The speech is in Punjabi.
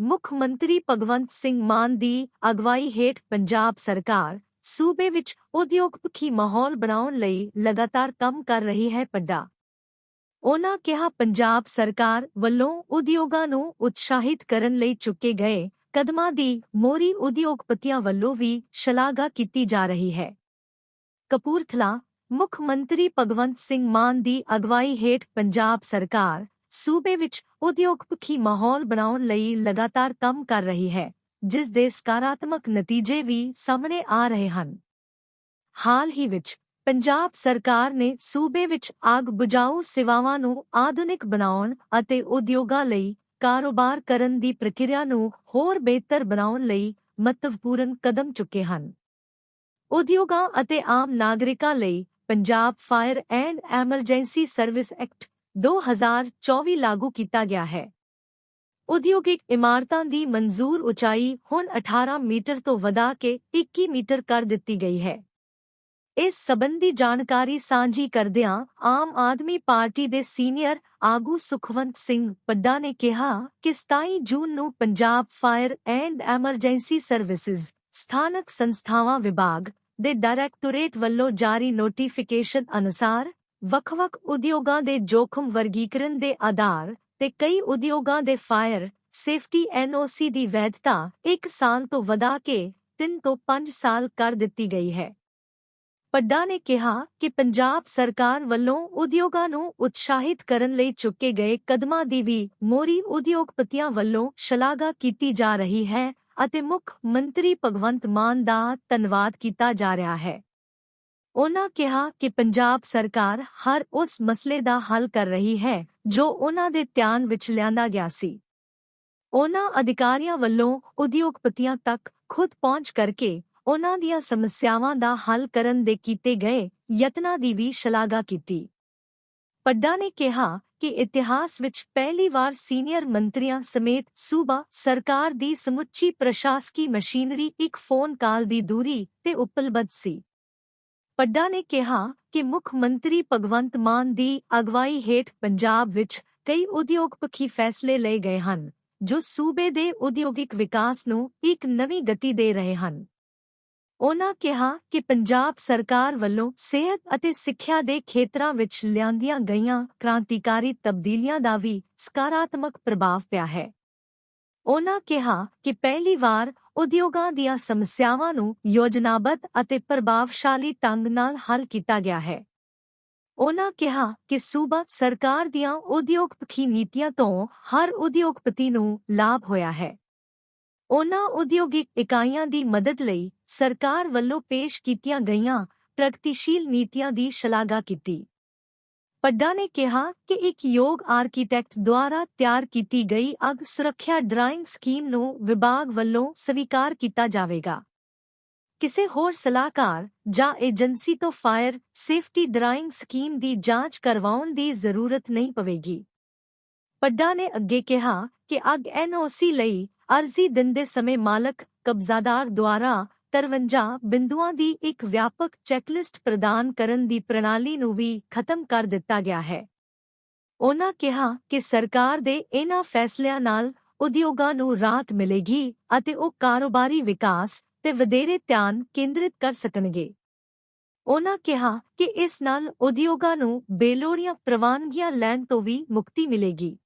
ਮੁੱਖ ਮੰਤਰੀ ਭਗਵੰਤ ਸਿੰਘ ਮਾਨ ਦੀ ਅਗਵਾਈ ਹੇਠ ਪੰਜਾਬ ਸਰਕਾਰ ਸੂਬੇ ਵਿੱਚ ਉਦਯੋਗਪਤੀ ਮਾਹੌਲ ਬਣਾਉਣ ਲਈ ਲਗਾਤਾਰ ਕੰਮ ਕਰ ਰਹੀ ਹੈ ਪੱਡਾ। ਉਨ੍ਹਾਂ ਕਿਹਾ, ਪੰਜਾਬ ਸਰਕਾਰ ਵੱਲੋਂ ਉਦਯੋਗਾਂ ਨੂੰ ਉਤਸ਼ਾਹਿਤ ਕਰਨ ਲਈ ਚੁੱਕੇ ਗਏ ਕਦਮਾਂ ਦੀ ਮੋਰੀ ਉਦਯੋਗਪਤੀਆਂ ਵੱਲੋਂ ਵੀ ਸ਼ਲਾਘਾ ਕੀਤੀ ਜਾ ਰਹੀ ਹੈ। ਕਪੂਰਥਲਾ ਮੁੱਖ ਮੰਤਰੀ ਭਗਵੰਤ ਸਿੰਘ ਮਾਨ ਦੀ ਅਗਵਾਈ ਹੇਠ ਪੰਜਾਬ ਸਰਕਾਰ ਸੂਬੇ ਵਿੱਚ ਉਦਯੋਗਪਤੀ ਮਾਹੌਲ ਬਣਾਉਣ ਲਈ ਲਗਾਤਾਰ ਕੰਮ ਕਰ ਰਹੀ ਹੈ, ਜਿਸ ਦੇ ਸਕਾਰਾਤਮਕ ਨਤੀਜੇ ਵੀ ਸਾਹਮਣੇ ਆ ਰਹੇ ਹਨ। ਹਾਲ ਹੀ ਵਿੱਚ ਪੰਜਾਬ ਸਰਕਾਰ ਨੇ ਸੂਬੇ ਵਿੱਚ ਆਗ ਬੁਝਾਊ ਸੇਵਾਵਾਂ ਨੂੰ ਆਧੁਨਿਕ ਬਣਾਉਣ ਅਤੇ ਉਦਯੋਗਾਂ ਲਈ ਕਾਰੋਬਾਰ ਕਰਨ ਦੀ ਪ੍ਰਕਿਰਿਆ ਨੂੰ ਹੋਰ ਬਿਹਤਰ ਬਣਾਉਣ ਲਈ ਮਹੱਤਵਪੂਰਨ ਕਦਮ ਚੁੱਕੇ ਹਨ। ਉਦਯੋਗਾਂ ਅਤੇ ਆਮ ਨਾਗਰਿਕਾਂ ਲਈ Punjab fire and emergency service act 2024 ਲਾਗੂ ਕੀਤਾ ਗਿਆ ਹੈ। ਉਦਯੋਗਿਕ ਇਮਾਰਤਾਂ ਦੀ ਮਨਜ਼ੂਰ ਉਚਾਈ ਹੁਣ 18 ਮੀਟਰ ਤੋਂ ਵਧਾ ਕੇ 21 ਮੀਟਰ ਕਰ ਦਿੱਤੀ ਗਈ ਹੈ। ਇਸ ਸਬੰਧੀ ਜਾਣਕਾਰੀ ਸਾਂਝੀ ਕਰਦਿਆਂ ਆਮ ਆਦਮੀ ਪਾਰਟੀ ਦੇ ਸੀਨੀਅਰ ਆਗੂ ਸੁਖਵੰਤ ਸਿੰਘ ਪੱਡਾ ਨੇ ਕਿਹਾ ਕਿ 27 ਜੂਨ ਨੂੰ Punjab fire and emergency services, ਸਥਾਨਕ ਸੰਸਥਾਵਾਂ ਵਿਭਾਗ ਦੇ ਡਾਇਰੈਕਟੋਰੇਟ ਵੱਲੋਂ ਜਾਰੀ ਨੋਟੀਫਿਕੇਸ਼ਨ ਅਨੁਸਾਰ ਵੱਖ-ਵੱਖ ਉਦਯੋਗਾਂ ਦੇ ਜੋਖਮ ਵਰਗੀਕਰਨ ਦੇ ਆਧਾਰ ਤੇ ਕਈ ਉਦਯੋਗਾਂ ਦੇ ਫਾਇਰ, ਸੇਫਟੀ ਐਨਓਸੀ ਦੀ ਵੈਧਤਾ 1 ਸਾਲ ਤੋਂ ਵਧਾ ਕੇ 3 ਤੋਂ 5 ਸਾਲ ਕਰ ਦਿੱਤੀ ਗਈ ਹੈ। ਪੱਡਾ ਨੇ ਕਿਹਾ ਕਿ ਪੰਜਾਬ ਸਰਕਾਰ ਵੱਲੋਂ ਉਦਯੋਗਾਂ ਨੂੰ ਉਤਸ਼ਾਹਿਤ ਕਰਨ ਲਈ ਚੁੱਕੇ ਗਏ ਕਦਮਾਂ ਦੀ ਵੀ ਮੋਰੀ ਉਦਯੋਗਪਤੀਆਂ ਵੱਲੋਂ ਸ਼ਲਾਘਾ ਕੀਤੀ ਜਾ ਰਹੀ ਹੈ ਅਤੇ ਮੁੱਖ ਮੰਤਰੀ ਭਗਵੰਤ ਮਾਨ ਦਾ ਧੰਨਵਾਦ ਕੀਤਾ ਜਾ ਰਿਹਾ ਹੈ। ਉਨ੍ਹਾਂ ਕਿਹਾ ਕਿ ਪੰਜਾਬ ਸਰਕਾਰ ਹਰ ਉਸ ਮਸਲੇ ਦਾ ਹੱਲ ਕਰ ਰਹੀ ਹੈ, ਜੋ ਉਨ੍ਹਾਂ ਦੇ ਧਿਆਨ ਵਿੱਚ ਲਿਆਂਦਾ ਗਿਆ ਸੀ। ਉਨ੍ਹਾਂ ਅਧਿਕਾਰੀਆਂ ਵੱਲੋਂ ਉਦਯੋਗਪਤੀਆਂ ਤੱਕ ਖੁਦ ਪਹੁੰਚ ਕਰਕੇ ਉਨ੍ਹਾਂ ਦੀਆਂ ਸਮੱਸਿਆਵਾਂ ਦਾ ਹੱਲ ਕਰਨ ਦੇ ਕੀਤੇ ਗਏ ਯਤਨਾਂ ਦੀ ਵੀ ਸ਼ਲਾਘਾ ਕੀਤੀ। ਪੱਡਾ ਨੇ ਕਿਹਾ ਕਿ ਇਤਿਹਾਸ ਵਿੱਚ ਪਹਿਲੀ ਵਾਰ ਸੀਨੀਅਰ ਮੰਤਰੀਆਂ ਸਮੇਤ ਸੂਬਾ ਸਰਕਾਰ ਦੀ ਸਮੁੱਚੀ ਪ੍ਰਸ਼ਾਸਕੀ ਮਸ਼ੀਨਰੀ ਇੱਕ ਫੋਨ ਕਾਲ ਦੀ ਦੂਰੀ ਤੇ ਉਪਲਬਧ ਸੀ। ਪੱਡਾ ਨੇ ਕਿਹਾ ਕਿ ਮੁੱਖ ਮੰਤਰੀ ਭਗਵੰਤ ਮਾਨ ਦੀ ਅਗਵਾਈ ਹੇਠ ਪੰਜਾਬ ਵਿੱਚ ਕਈ ਉਦਯੋਗਪਤੀ ਫੈਸਲੇ ਲਏ ਗਏ ਹਨ, ਜੋ ਸੂਬੇ ਦੇ ਉਦਯੋਗਿਕ ਵਿਕਾਸ ਨੂੰ ਇੱਕ ਨਵੀਂ ਗਤੀ ਦੇ ਰਹੇ ਹਨ। ਉਨ੍ਹਾਂ ਕਿਹਾ ਕਿ ਪੰਜਾਬ ਸਰਕਾਰ ਵੱਲੋਂ ਸਿਹਤ ਅਤੇ ਸਿੱਖਿਆ ਦੇ ਖੇਤਰਾਂ ਵਿੱਚ ਲਿਆਂਦੀਆਂ ਗਈਆਂ ਕ੍ਰਾਂਤੀਕਾਰੀ ਤਬਦੀਲੀਆਂ ਦਾ ਵੀ ਸਕਾਰਾਤਮਕ ਪ੍ਰਭਾਵ ਪਿਆ ਹੈ। ਉਨ੍ਹਾਂ ਕਿਹਾ ਕਿ ਪਹਿਲੀ ਵਾਰ ਉਦਯੋਗਾਂ ਦੀਆਂ ਸਮੱਸਿਆਵਾਂ ਨੂੰ ਯੋਜਨਾਬੱਧ ਅਤੇ ਪ੍ਰਭਾਵਸ਼ਾਲੀ ਢੰਗ ਨਾਲ ਹੱਲ ਕੀਤਾ ਗਿਆ ਹੈ। ਉਨ੍ਹਾਂ ਕਿਹਾ ਕਿ ਸੂਬਾ ਸਰਕਾਰ ਦੀਆਂ ਉਦਯੋਗਪਖੀ ਨੀਤੀਆਂ ਤੋਂ ਹਰ ਉਦਯੋਗਪਤੀ ਨੂੰ ਲਾਭ ਹੋਇਆ ਹੈ। ਉਨ੍ਹਾਂ ਉਦਯੋਗਿਕ ਇਕਾਈਆਂ ਦੀ ਮਦਦ ਲਈ ਸਰਕਾਰ ਵੱਲੋਂ ਪੇਸ਼ ਕੀਤੀਆਂ ਗਈਆਂ ਪ੍ਰਗਤੀਸ਼ੀਲ ਨੀਤੀਆਂ ਦੀ ਸ਼ਲਾਘਾ ਕੀਤੀ। ਪੱਡਾ ਨੇ ਕਿਹਾ ਕਿ ਇੱਕ ਯੋਗ ਆਰਕੀਟੈਕਟ ਦੁਆਰਾ ਤਿਆਰ ਕੀਤੀ ਗਈ ਅਗ ਸੁਰੱਖਿਆ ਡਰਾਇੰਗ ਸਕੀਮ ਨੂੰ ਵਿਭਾਗ ਵੱਲੋਂ ਸਵੀਕਾਰ ਕੀਤਾ ਜਾਵੇਗਾ ਕਿਸੇ ਹੋਰ ਸਲਾਹਕਾਰ ਜਾਂ ਏਜੰਸੀ ਤੋਂ ਫਾਇਰ ਸੇਫਟੀ ਡਰਾਇੰਗ ਸਕੀਮ ਦੀ ਜਾਂਚ ਕਰਵਾਉਣ ਦੀ ਜ਼ਰੂਰਤ ਨਹੀਂ ਪਵੇਗੀ ਪੱਡਾ ਨੇ ਅੱਗੇ ਕਿਹਾ ਕਿ ਅਗ ਐਨਓਸੀ ਲਈ ਅਰਜ਼ੀ ਦਿੰਦੇ ਸਮੇਂ ਮਾਲਕ ਕਬਜ਼ਾਦਾਰ ਦੁਆਰਾ 53 ਬਿੰਦੂਆਂ ਦੀ ਇੱਕ ਵਿਆਪਕ ਚੈਕਲਿਸਟ ਪ੍ਰਦਾਨ ਕਰਨ ਦੀ ਪ੍ਰਣਾਲੀ ਨੂੰ ਵੀ ਖਤਮ ਕਰ ਦਿੱਤਾ ਗਿਆ ਹੈ। ਉਹਨਾਂ ਕਿਹਾ ਕਿ ਸਰਕਾਰ ਦੇ ਇਹਨਾਂ ਫੈਸਲਿਆਂ ਨਾਲ ਉਦਯੋਗਾਂ ਨੂੰ ਰਾਹਤ ਮਿਲੇਗੀ ਅਤੇ ਉਹ ਕਾਰੋਬਾਰੀ ਵਿਕਾਸ ਤੇ ਵਧੇਰੇ ਧਿਆਨ ਕੇਂਦਰਿਤ ਕਰ ਸਕਣਗੇ। ਉਹਨਾਂ ਕਿਹਾ ਕਿ ਇਸ ਨਾਲ ਉਦਯੋਗਾਂ ਨੂੰ ਬੇਲੋੜੀਆਂ ਪ੍ਰਵਾਨਗੀਆਂ ਲੈਣ ਤੋਂ ਵੀ ਮੁਕਤੀ ਮਿਲੇਗੀ।